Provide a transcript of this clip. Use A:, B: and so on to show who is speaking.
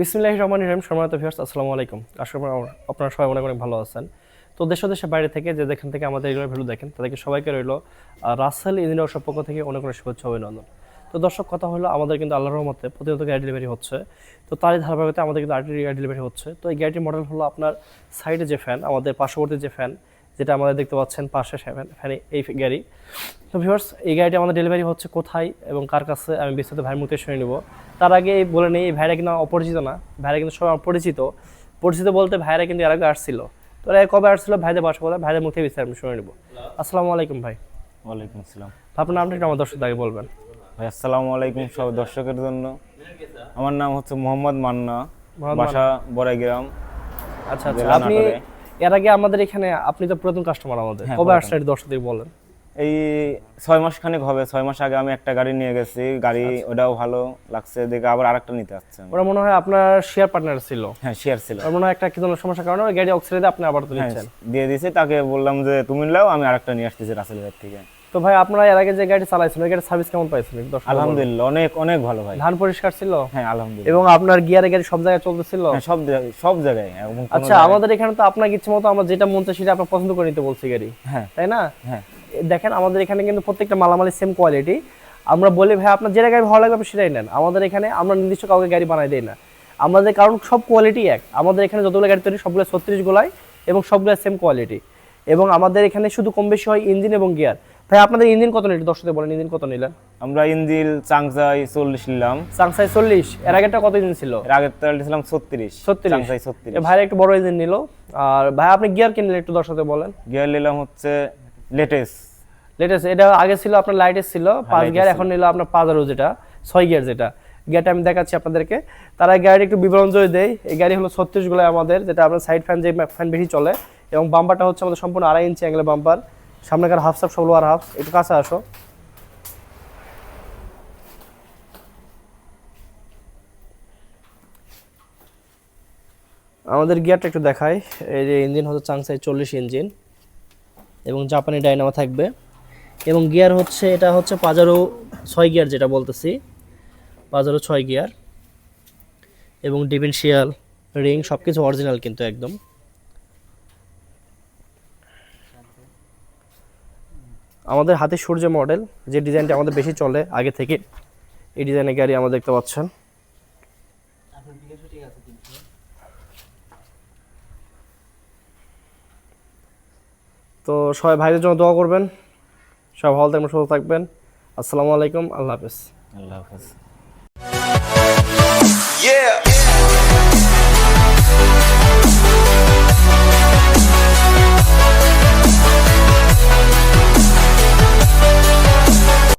A: বিসমিল্লাহ রহমান রহিম, সম্মানিত ভিউয়ার্স আসসালামু আলাইকুম। আশা করি আপনারা- সবাই অনেক অনেক ভালো আছেন। তো দেশ দেশের বাইরে থেকে যে যেখান থেকে আমাদের এগুলো ভিডিও দেখেন, তাদেরকে সবাইকে রইল রাসেল ইঞ্জিনিয়ার সব পক্ষ থেকে অনেক অনেক শুভেচ্ছা অভিনন্দন। তো দর্শক, কথা হলো আমাদের কিন্তু আল্লাহর রহমতে প্রতিনিয়ত গাড়ি ডেলিভারি হচ্ছে। তো তারই ধারাবাহিকতা আমাদের কিন্তু গাড়ি ডেলিভারি হচ্ছে। তো এই গাড়িটির মডেল হলো আপনার সাইডে যে ফ্যান আমাদের পার্শ্ববর্তী যে ফ্যান যেটা আমাদের দেখতে পাচ্ছেন পাশে ফ্যান এই গাড়ি। তো ভিউয়ার্স এই গাড়িটি আমাদের ডেলিভারি হচ্ছে কোথায় এবং কার কাছে আমি বিস্তারিত ভাইয়ের মুখে শুনে নেব। তার আগে এই বলে নেই এই ভাইরা কিন্তু অপরিচিত না। ভাইরা কিন্তু সবাই আমার পরিচিত পরিচিত বলতে ভাইরা কিন্তু এর আগে আসছিল। তো এরা কবে আসছিল ভাইদের বাসা কথা ভাইদের মুখে বিস্তারিত আমি শুনে নেব। আসসালামু আলাইকুম ভাই।
B: ওয়ালাইকুম আসসালাম।
A: আপনার নামটা একটু আমার দর্শক আগে বলবেন।
B: ভাই আসসালামু আলাইকুম সব দর্শকের জন্য। আমার নাম হচ্ছে মোহাম্মদ মান্না বাসা বড়াইগ্রাম
A: আচ্ছা আচ্ছা। আপনি। এর আগে আমাদের এখানে আপনি তো প্রথম কাস্টমার আমাদের।
B: হ্যাঁ,
A: কবে
B: আসলে
A: আসলেন দর্শকদের বলেন?
B: এই ছয় মাস খানিক হবে ছয় মাস আগে আমি একটা গাড়ি নিয়ে গেছি গাড়ি
A: আচ্ছা।
B: ওটাও ভালো লাগছে দেখে আবার আরেকটা নিতে আসছে।
A: ওরা মনে হয় আপনার শেয়ার পার্টনার ছিল।
B: হ্যাঁ শেয়ার ছিল।
A: মনে হয় একটা কি ধরনের সমস্যার কারণে গাড়ি অক্সিডেন্টে আপনি আবার তো
B: হ্যাঁ
A: নিচ্ছেন।
B: দিয়ে দিয়েছি তাকে বললাম যে তুমি নাও আমি আরেকটা নিয়ে আসতেছি রাসেলের থেকে।
A: তো ভাই আপনারা এর আগে যে গাড়ি চালাইছেন ওই গাড়ির সার্ভিস কেমন বলেন।
B: আলহামদুলিল্লাহ অনেক অনেক ভালো ভাই।
A: ধান পরিষ্কার ছিল?
B: হ্যাঁ আলহামদুলিল্লাহ।
A: এবং আপনার গিয়ারে গাড়ি সব জায়গায় চলতেছিল?
B: হ্যাঁ সব সব জায়গায়
A: আচ্ছা আমাদের এখানে তো আপনার ইচ্ছে মতো আমরা যেটা মন চায় সেটা আপনার পছন্দ করে নিতে বলছি গাড়ি।
B: হ্যাঁ।
A: তাই না?
B: হ্যাঁ।
A: দেখেন আমাদের এখানে কিন্তু প্রত্যেকটা মালামালি সেম কোয়ালিটি আমরা বলি ভাই আপনার যেটা গাড়ি ভালো লাগবে আপনি সেটাই নেন। আমাদের এখানে আমরা নির্দিষ্ট কাউকে গাড়ি বানাই দেই না। আমাদের কারণ সব কোয়ালিটি এক। আমাদের এখানে যতগুলো গাড়ি তৈরি সবগুলো ছত্রিশ গোলায় এবং সবগুলো সেম কোয়ালিটি এবং আমাদের এখানে শুধু কম বেশি হয় ইঞ্জিন এবং গিয়ার ভাই আপনাদের ইঞ্জিন কত নিলেন দর্শকদের বলেন ইঞ্জিন কত নিলেন?
B: আমরা ইঞ্জিন চাংসাই চল্লিশ নিলাম।
A: সাংসাই চল্লিশ। এর আগেরটা কত ইঞ্জিন ছিল?
B: এর আগের তেলটা ছিলাম ছত্রিশ।
A: ছত্রিশ।
B: চাংসাই ছত্রিশ।
A: ভাই একটু বড় ইঞ্জিন নিল। আর ভাই আপনি গিয়ার কিনলেন একটু দর্শকদের বলেন।
B: গিয়ার নিলাম হচ্ছে লেটেস্ট।
A: লেটেস্ট এটা আগে ছিল আপনার লাইটের ছিল। পাঁচ গিয়ার এখন নিল আপনার পাঁচারো যেটা ছয় গিয়ার যেটা। গিয়ারটা আমি দেখাচ্ছি আপনাদেরকে। তারা গাড়ি একটু বিবরণ যদি দেয় এই গাড়ি হলো ছত্রিশগুলো আমাদের যেটা আপনার সাইড ফ্যান যে ফ্যান বেশি চলে এবং বাম্পারটা হচ্ছে আমাদের সম্পূর্ণ আড়াই ইঞ্চি অ্যাঙ্গেল বাম্পার সামনেকার হাফ সাপ ষোলো আর হাফ একটু কাছে আসো। আমাদের গিয়ারটা একটু দেখাই। এই যে ইঞ্জিন হচ্ছে চাংসাই চল্লিশ ইঞ্জিন এবং জাপানি ডাইনামা থাকবে। এবং গিয়ার হচ্ছে, এটা হচ্ছে পাজারো ছয় গিয়ার যেটা বলতেছি। পাজারো ছয় গিয়ার এবং ডিফেন্সিয়াল রিং সব কিছু অরিজিনাল কিন্তু একদম। আমাদের হাতে সূর্য মডেল যে ডিজাইনটা আমাদের বেশি চলে আগে থেকে এই ডিজাইনের গাড়ি আমরা দেখতে পাচ্ছেন। তো সবাই ভাইদের জন্য দোয়া করবেন। সবাই ভালো থাকবেন সুস্থ থাকবেন। আসসালামু আলাইকুম আল্লাহ হাফেজ।
B: আল্লাহ হাফেজ।
C: Yeah.